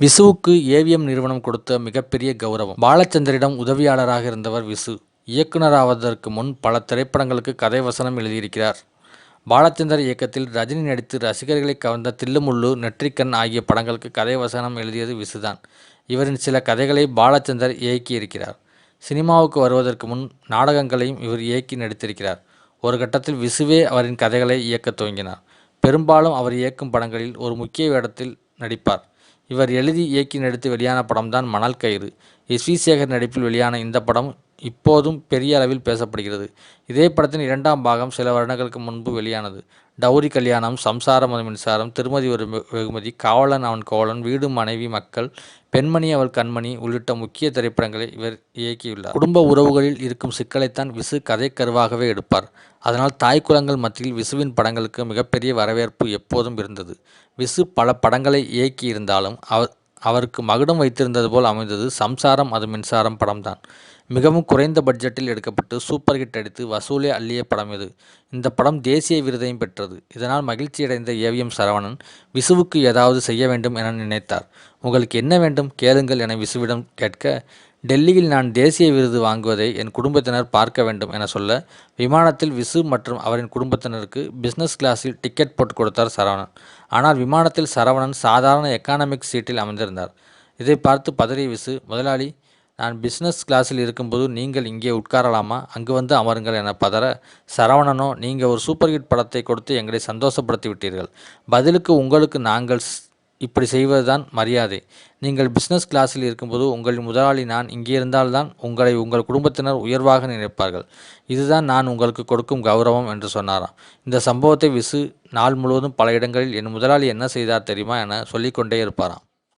விசுவுக்கு AVM நிறுவனம் கொடுத்த மிகப்பெரிய கௌரவம். பாலச்சந்தரிடம் உதவியாளராக இருந்தவர் விசு. இயக்குனராவதற்கு முன் பல திரைப்படங்களுக்கு கதை வசனம் எழுதியிருக்கிறார். பாலச்சந்தர் இயக்கத்தில் ரஜினி நடித்து ரசிகர்களை கவர்ந்த தில்லுமுள்ளு நெற்றிக்கண் ஆகிய படங்களுக்கு கதை வசனம் எழுதியது விசுதான். இவரின் சில கதைகளை பாலச்சந்தர் இயக்கியிருக்கிறார். சினிமாவுக்கு வருவதற்கு முன் நாடகங்களையும் இவர் இயக்கி நடித்திருக்கிறார். ஒரு கட்டத்தில் விசுவே அவரின் கதைகளை இயக்கத் துவங்கினார். பெரும்பாலும் அவர் இயக்கும் படங்களில் ஒரு முக்கிய வேடத்தில் நடிப்பார். இவர் எழுதி இயக்கி நடித்து வெளியான படம்தான் மணல் கயிறு. எஸ். வி சேகர் நடிப்பில் வெளியான இந்த படம் இப்போதும் பெரிய அளவில் பேசப்படுகிறது. இதே படத்தின் இரண்டாம் பாகம் சில வருடங்களுக்கு முன்பு வெளியானது. டௌரி கல்யாணம் சம்சாரம் அது மின்சாரம் திருமதி ஒரு வெகுமதி காவலன் அவன் கோவலன் வீடு மனைவி மக்கள் பெண்மணி அவள் கண்மணி உள்ளிட்ட முக்கிய திரைப்படங்களை இவர் இயக்கியுள்ளார். குடும்ப உறவுகளில் இருக்கும் சிக்கலைத்தான் விசு கதைக்கருவாகவே எடுப்பார். அதனால் தாய் குலங்கள் மத்தியில் விசுவின் படங்களுக்கு மிகப்பெரிய வரவேற்பு எப்போதும் இருந்தது. விசு பல படங்களை இயக்கியிருந்தாலும் அவர் அவருக்கு மகுடம் வைத்திருந்தது போல் அமைந்தது சம்சாரம் அது மின்சாரம் படம்தான். மிகவும் குறைந்த பட்ஜெட்டில் எடுக்கப்பட்டு சூப்பர் ஹிட் அடித்து வசூலை அள்ளிய படம் இது. இந்த படம் தேசிய விருதையும் பெற்றது. இதனால் மகிழ்ச்சியடைந்த ஏவிஎம் சரவணன் விசுவுக்கு ஏதாவது செய்ய வேண்டும் என நினைத்தார். உங்களுக்கு என்ன வேண்டும்? கேளுங்கள் என விசுவிடம் கேட்க டெல்லியில் நான் தேசிய விருது வாங்குவதை என் குடும்பத்தினர் பார்க்க வேண்டும் என சொல்ல விமானத்தில் விசு மற்றும் அவரின் குடும்பத்தினருக்கு பிஸ்னஸ் கிளாஸில் டிக்கெட் போட்டு கொடுத்தார் சரவணன். ஆனால் விமானத்தில் சரவணன் சாதாரண எக்கானமிக் சீட்டில் அமர்ந்திருந்தார். இதை பார்த்து பதறிய விசு முதலாளி நான் பிஸ்னஸ் கிளாஸில் இருக்கும்போது நீங்கள் இங்கே உட்காரலாமா? அங்கு வந்து அமருங்கள் என பதற சரவணனோ நீங்கள் ஒரு சூப்பர் ஹிட் படத்தை கொடுத்து எங்களை சந்தோஷப்படுத்தி விட்டீர்கள் பதிலுக்கு உங்களுக்கு நாங்கள் ஸ்- இப்படி செய்வதுதான் மரியாதை. நீங்கள் பிஸ்னஸ் கிளாஸில் இருக்கும்போது உங்களின் முதலாளி நான் இங்கே இருந்தால்தான் உங்களை உங்கள் குடும்பத்தினர் உயர்வாக நினைப்பார்கள். இதுதான் நான் உங்களுக்கு கொடுக்கும் கௌரவம் என்று சொன்னாராம். இந்த சம்பவத்தை விசு நாள் முழுவதும் பல இடங்களில் என் முதலாளி என்ன செய்தார் தெரியுமா என சொல்லிக்கொண்டே இருப்பாராம்.